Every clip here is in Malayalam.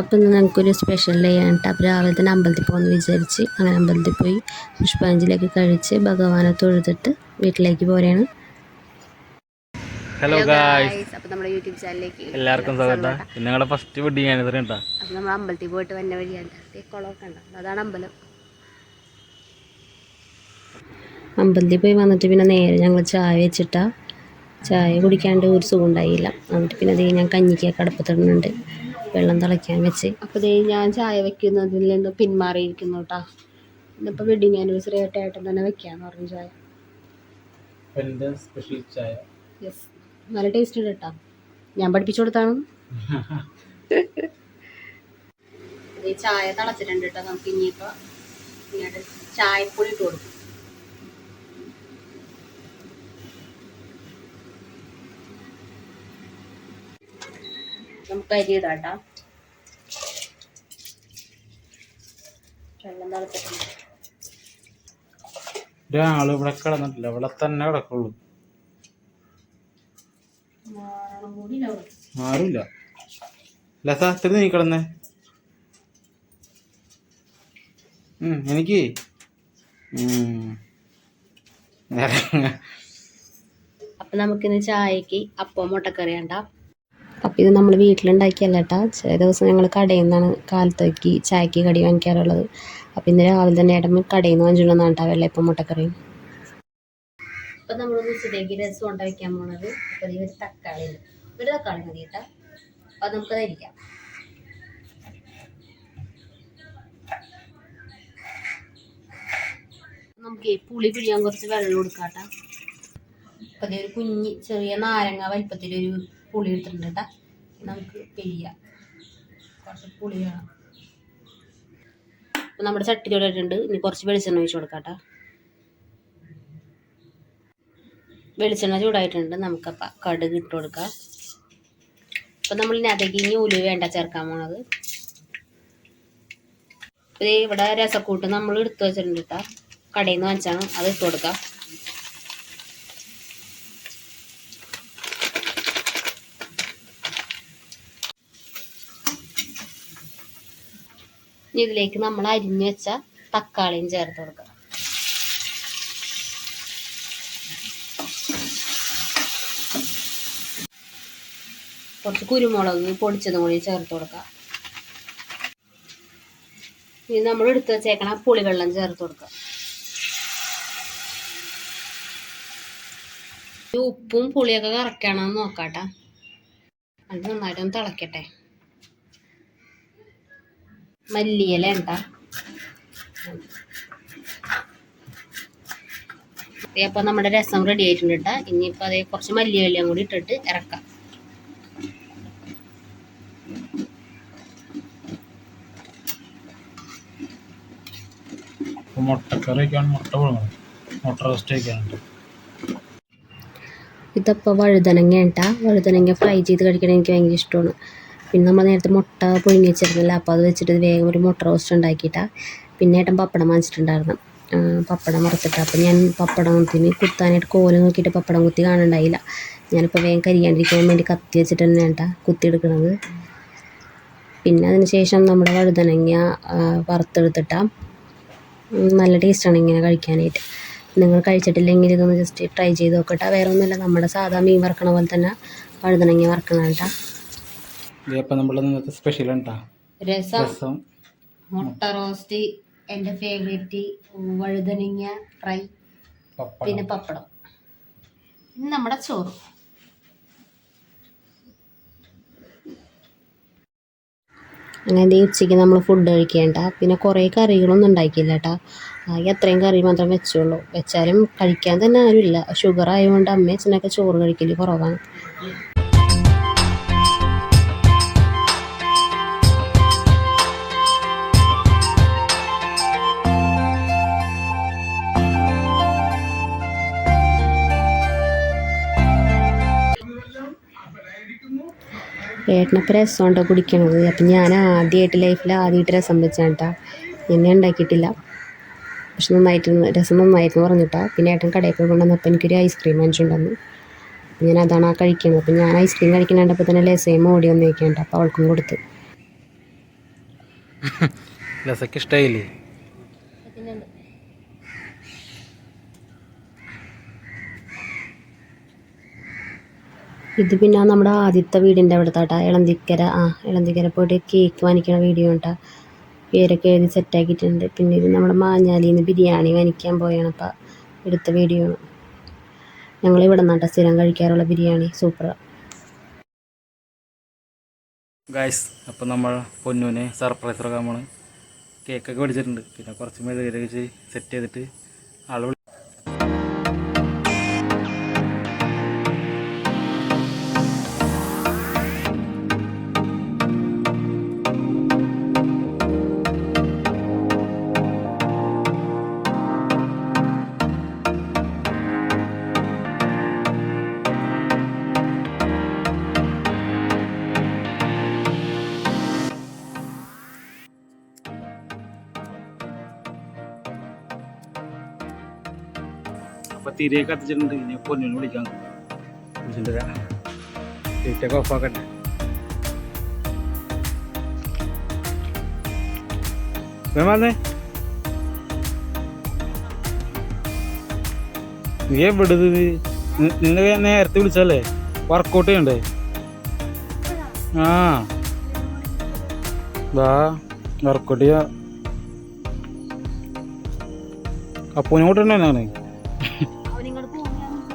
അപ്പം ഇന്ന് ഞങ്ങൾക്കൊരു സ്പെഷ്യൽ ഡേ ആണ് കേട്ടോ. അപ്പോൾ രാവിലെ തന്നെ അമ്പലത്തിൽ പോകുമെന്ന് വിചാരിച്ച് അങ്ങനെ അമ്പലത്തിൽ പോയി പുഷ്പാഞ്ജലിയൊക്കെ കഴിച്ച് ഭഗവാനെ തൊഴുതിട്ട് വീട്ടിലേക്ക് പോരാണ്. ഹലോ ഗായ്സ് അപ്പോൾ നമ്മുടെ യൂട്യൂബ് ചാനലിലേക്ക് എല്ലാവർക്കും സ്വാഗതം പിന്നെ ഞങ്ങളുടെ ഫസ്റ്റ് വെഡിങ് ആനിവേഴ്സറി ഉണ്ടോ അപ്പോൾ നമ്മൾ അമ്പലത്തിൽ പോയിട്ട് വന്ന വഴിയാണ്. ഈ കുളമൊക്കെ ഉണ്ടോ അതാണ് അമ്പലം. അമ്പലത്തിൽ പോയി വന്നിട്ട് പിന്നെ നേരെ ഞങ്ങൾ ചായ വെച്ചിട്ടാ. ചായ കുടിക്കാണ്ട് ഒരു സുഖം ഉണ്ടായില്ല. എന്നിട്ട് പിന്നെ അത് ഞാൻ കഞ്ഞിക്കൊക്കെ അടുപ്പത്തിടുന്നുണ്ട് വെള്ളം തിളയ്ക്കാൻ വെച്ച്. അപ്പോൾ ഞാൻ ചായ വെക്കുന്നതിൽ നിന്ന് പിന്മാറിയിരിക്കുന്നു കേട്ടോ ഇന്നിപ്പോൾ വെഡിങ് ആനിവേഴ്സറി ആയിട്ട് ഏട്ടൻ തന്നെ വെക്കാന്ന് പറഞ്ഞു ചായ. സ്പെഷ്യൽ ചായ? യെസ് നല്ല ടേസ്റ്റ് ഉണ്ട് കേട്ടോ ഞാൻ പഠിപ്പിച്ചു കൊടുത്താണ്. ഈ ചായ തിളച്ചിട്ടുണ്ട് കേട്ടോ നമുക്ക് ഇനിയിപ്പോൾ ഇങ്ങോട്ട് ചായപ്പൊടി ഇട്ട് കൊടുക്കും. നമുക്ക് അരി ഇടാം കേട്ടോ വെള്ളം തിളച്ചിട്ടുണ്ട് ഒരാൾ ഇവിടെ കിടന്നിട്ടില്ല. ഇവിടെ തന്നെ കിടക്കുള്ളൂ. ആരുമില്ല ലസ എത്ര നീ കിടന്നേ. എനിക്ക്? അപ്പൊ അപ്പം നമുക്കിന്ന് ചായക്ക് അപ്പം മുട്ടക്കറി ഉണ്ടാ. അപ്പം ഇത് നമ്മൾ വീട്ടിലുണ്ടാക്കിയല്ല കേട്ടാ ചില ദിവസം ഞങ്ങൾ കടയിൽ നിന്നാണ് കാലത്തേക്ക് ചായക്ക് കടി വാങ്ങിക്കാറുള്ളത്. അപ്പം ഇന്ന് രാവിലെ തന്നെ ഏട്ടൻ കടയിൽ നിന്ന് വാങ്ങിച്ചിട്ടുണ്ടെന്നാണ് കേട്ടോ വെള്ളയപ്പം മുട്ടക്കറിയും ഇപ്പം നമ്മൾ ഉച്ചത്തേക്ക് രസം ഉണ്ടാക്കാൻ പോണത്. അപ്പം ഇതിൽ ഒരു തക്കാളി ഒരു തക്കാളി മതി കേട്ടോ. അപ്പം അത് നമുക്ക് ധരിക്കാം നമുക്ക് പുളി പിഴിയാൻ കുറച്ച് വെള്ളം കൊടുക്കാം കേട്ടോ അപ്പം ഒരു കുഞ്ഞി ചെറിയ നാരങ്ങ വലിപ്പത്തിലൊരു പുളി എടുത്തിട്ടുണ്ട് കേട്ടോ. നമുക്ക് പെയ്യാം കുറച്ച് പുളി വേണം. അപ്പം നമ്മുടെ ചട്ടി ചൂടായിട്ടുണ്ട് ഇനി കുറച്ച് വെളിച്ചെണ്ണ ഒഴിച്ച് കൊടുക്കാം വെളിച്ചെണ്ണ ചൂടായിട്ടുണ്ട്. നമുക്കപ്പം കടുക് ഇട്ട് കൊടുക്കാം. അപ്പം നമ്മൾ അതേക്ക് ഇനി ഉലു വേണ്ട ചേർക്കാൻ പോണത്. ഇവിടെ രസക്കൂട്ട് നമ്മൾ എടുത്തു വെച്ചിട്ടുണ്ട് കേട്ടോ. കടയിൽ നിന്ന് വാങ്ങിച്ചാണ്. അത് ഇട്ട് കൊടുക്കാം. ഇതിലേക്ക് നമ്മൾ അരിഞ്ഞു വെച്ച തക്കാളിയും ചേർത്ത് കൊടുക്കുക കുറച്ച് കുരുമുളക് പൊടിച്ചതും കൂടി ചേർത്ത് കൊടുക്കുക ഇനി നമ്മൾ എടുത്ത് വെച്ചേക്കണ പുളിവെള്ളം ചേർത്ത് കൊടുക്കുക ഉപ്പും പുളിയൊക്കെ കറക്റ്റാണെന്ന് നോക്കാട്ടാ. അത് നന്നായിട്ടൊന്ന് തിളക്കട്ടെ. മല്ലിയില ഉണ്ട. അപ്പൊ നമ്മുടെ രസം റെഡി ആയിട്ടുണ്ട് കേട്ടോ ഇനിയിപ്പോൾ അതേ കുറച്ച് മല്ലിയിലയും കൂടി ഇട്ടിട്ട് ഇറക്കാം. ഇതപ്പോ മുട്ട മുട്ട ഇതിപ്പോൾ വഴുതനങ്ങ കേട്ടാ വഴുതനങ്ങ ഫ്രൈ ചെയ്ത് കഴിക്കണം എനിക്ക് ഭയങ്കര ഇഷ്ടമാണ് പിന്നെ നമ്മൾ നേരത്തെ മുട്ട പുഴുങ്ങി വെച്ചിരുന്നില്ല അപ്പോൾ അത് വെച്ചിട്ട് വേഗം ഒരു മുട്ട റോസ്റ്റ് ഉണ്ടാക്കിയിട്ടാണ് പിന്നെ ഏട്ടൻ പപ്പടം വാങ്ങിച്ചിട്ടുണ്ടായിരുന്നു. പപ്പടം വറുത്തിട്ട്. അപ്പം ഞാൻ പപ്പടം പപ്പടത്തിന് കുത്താനായിട്ട് കോൽ നോക്കിയിട്ട് പപ്പടം കുത്തി കാണുന്നുണ്ടായില്ല ഞാനിപ്പോൾ വേഗം കരിയാണ്ടിരിക്കാൻ വേണ്ടി കത്തി വെച്ചിട്ട് തന്നെ കുത്തി കുത്തിയെടുക്കണത് പിന്നെ അതിന് ശേഷം നമ്മുടെ വഴുതനങ്ങ വറുത്തെടുത്തിട്ടാണ് നല്ല ടേസ്റ്റാണ് ഇങ്ങനെ കഴിക്കാനായിട്ട്. നിങ്ങൾ കഴിച്ചിട്ടില്ലെങ്കിൽ ഇതൊന്ന് ജസ്റ്റ് ട്രൈ ചെയ്ത് നോക്കട്ടെ വേറെ ഒന്നുമില്ല നമ്മുടെ സാധാ മീൻ വറക്കണ പോലെ തന്നെ വഴുതനങ്ങ വറക്കണം കേട്ടോ അപ്പം നമ്മൾ ഇന്നത്തെ സ്പെഷ്യൽ ഉണ്ടാ രസം. രസം. മുട്ട റോസ്റ്റ് എന്റെ ഫേവറേറ്റ് വഴുതനങ്ങ ഫ്രൈ പിന്നെ പപ്പടം. നമ്മുടെ ചോറ്. അങ്ങനെ ദേ ഉച്ചയ്ക്ക് നമ്മൾ ഫുഡ് കഴിക്കേണ്ട. പിന്നെ കുറേ കറികളൊന്നും ഉണ്ടാക്കിയില്ല കേട്ടാ ആകെ അത്രയും കറി മാത്രം വെച്ചുള്ളൂ വെച്ചാലും കഴിക്കാൻ തന്നെ ആരുമില്ല. ഷുഗർ ആയതുകൊണ്ട് അമ്മയും അച്ഛനൊക്കെ ചോറ് കഴിക്കൽ കുറവാണ്. ഏട്ടനപ്പം രസമുണ്ടോ കുടിക്കണത്? അപ്പം ഞാൻ ആദ്യമായിട്ട് ലൈഫിൽ ആദ്യമായിട്ട് രസം വെച്ചാണ് കേട്ടോ. എന്നെ ഉണ്ടാക്കിയിട്ടില്ല. പക്ഷെ നന്നായിട്ട് രസം നന്നായിരുന്നു പറഞ്ഞിട്ടാ. പിന്നെ ഏട്ടൻ കടയിൽ പോയി കൊണ്ടുവന്നപ്പോൾ എനിക്കൊരു ഐസ്ക്രീം വാങ്ങിച്ചിട്ടുണ്ടെന്ന് അപ്പം ഞാൻ അതാണ് ആ കഴിക്കുന്നത് അപ്പം ഞാൻ ഐസ്ക്രീം കഴിക്കണപ്പോൾ തന്നെ ലസയും ഓടി വന്നേക്കുന്നുണ്ട് അപ്പോൾ അവൾക്കും കൊടുത്ത്. ലസക്ക് ഇഷ്ടമായില്ലേ ഇത് പിന്നെ നമ്മുടെ ആദ്യത്തെ വീടിന്റെ അവിടെ താട്ടാ ഇളന്തിക്കര ആ ഇളന്തിക്കര പോയിട്ട് കേക്ക് വാങ്ങിക്കണ വീഡിയോ ഉണ്ടാ? പേരൊക്കെ എഴുതി സെറ്റാക്കിയിട്ടുണ്ട് പിന്നെ ഇത് നമ്മുടെ മാഞ്ഞാലിയിൽ നിന്ന് ബിരിയാണി വാങ്ങിക്കാൻ പോയാണ് അപ്പം എടുത്ത വീഡിയോ ഞങ്ങൾ ഇവിടെ നിന്നാട്ട സ്ഥിരം കഴിക്കാറുള്ള ബിരിയാണി. സൂപ്പറാണ് ഗായ്സ് അപ്പം നമ്മൾ പൊന്നൂനെ സർപ്രൈസ് ഇറക്കാൻ പോണ്. കേക്കൊക്കെ മേടിച്ചിട്ടുണ്ട്. പിന്നെ കുറച്ച് മെഴുകി സെറ്റ് ചെയ്തിട്ട് ആൾ തിരികെ കത്തിച്ചിട്ടുണ്ട് ഇനി പൊന്നൂനെ വിളിക്കാം വിളിച്ചിട്ട് ലൈറ്റൊക്കെ ഓഫാക്കട്ടെ വന്നേ. നീ എവിടെ ഇത്? നി- നിന്നെ നേരത്തെ വിളിച്ചല്ലേ വർക്കൗട്ട് ചെയ്യണ്ടേ? ആ. വാ വർക്കൗട്ട് ചെയ്യാ. അപ്പൂനെ കൂട്ടണ്ടേ ഞാൻ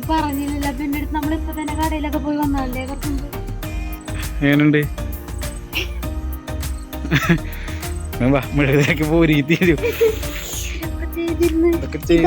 നീ പറഞ്ഞില്ല പിന്നെ അടുത്ത് ഇപ്പൊ തന്നെ കടയിലൊക്കെ പോയി വന്നാലേ കുറച്ച് മുമ്പ് എങ്ങനുണ്ട് വാ മെഴുകുതിരക്ക് പോരി തീരും. ഇതൊക്കെ ചെയ്തിരുന്ന്. ഇതൊക്കെ ചെയ്ത്.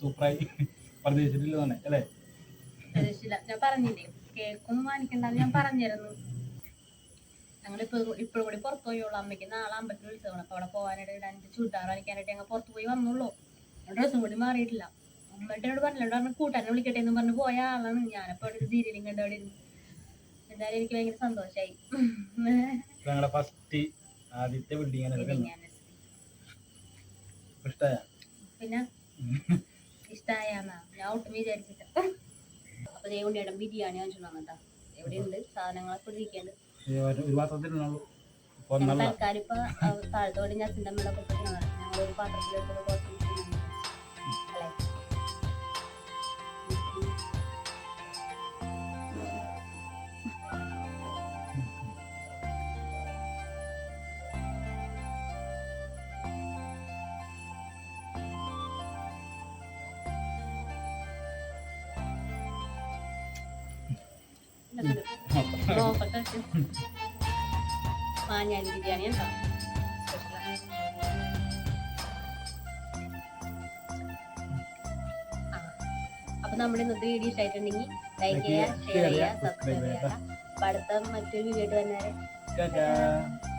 സൂപ്പറായി പ്രതീക്ഷിച്ചിട്ടില്ല തന്നെ അല്ലേ? പ്രതീക്ഷിച്ചില്ല. ഞാൻ പറഞ്ഞില്ലേ കേക്കൊന്നും വാങ്ങിക്കണ്ടെന്ന് ഞാൻ പറഞ്ഞിരുന്നു. ഞങ്ങളിപ്പോ ഇപ്പോഴും കൂടി പുറത്തു പോയുള്ളൂ അമ്മയ്ക്ക് നാളെ അമ്പലത്തിൽ വിളിച്ചതാണ് അപ്പൊ അവിടെ പോകാനായിട്ട് ഇടാൻ ചുരിദാർ വാങ്ങിക്കാനായിട്ട് ഞങ്ങൾ പുറത്തു പോയി വന്നുള്ളൂ. ഡ്രസ്സും കൂടി മാറിയിട്ടില്ല. അമ്മയുടെ എന്നോട് പറഞ്ഞില്ല പറഞ്ഞു കൂട്ടാനെ വിളിക്കട്ടെ എന്ന് പറഞ്ഞു പോയ ആളാണ്. ഞാനപ്പോ അവിടെ സീരിയലും കണ്ട് അവിടെ ഇരുന്നു. എന്തായാലും എനിക്ക് ഭയങ്കര സന്തോഷായി. ഞങ്ങളുടെ ഫസ്റ്റ് ആദ്യത്തെ ബിൽഡിംഗ് ഇഷ്ടമായ പിന്നെ ഇഷ്ടായാന്നാ ഞാൻ ഒട്ടും വിചാരിച്ചില്ല അപ്പൊ ദേവുണ്ടിയുടെ ബിരിയാണി വാങ്ങിച്ചു വന്നിട്ടാ എവിടെയുണ്ട്? സാധനങ്ങളൊക്കെ ഇരിക്കുന്നുണ്ട്. ഒരു പാത്രത്തിലുള്ളൂ ഞങ്ങൾ ഒന്നല്ല തൽക്കാലം ഇപ്പൊ താഴത്തോടെ ഞാൻ ചിന്തമ്മയുടെ ഒരു ഒക്കെ ഞങ്ങൾ നോക്കട്ടെ. ബിരിയാണി അപ്പൊ നമ്മുടെ ഇന്നത്തെ വീഡിയോ ഇഷ്ടമായിട്ടുണ്ടെങ്കിൽ ലൈക്ക് ചെയ്യുക ഷെയർ ചെയ്യുക സബ്സ്ക്രൈബ് ചെയ്യുക. അടുത്ത മറ്റൊരു വീഡിയോ ആയിട്ട് തന്നെ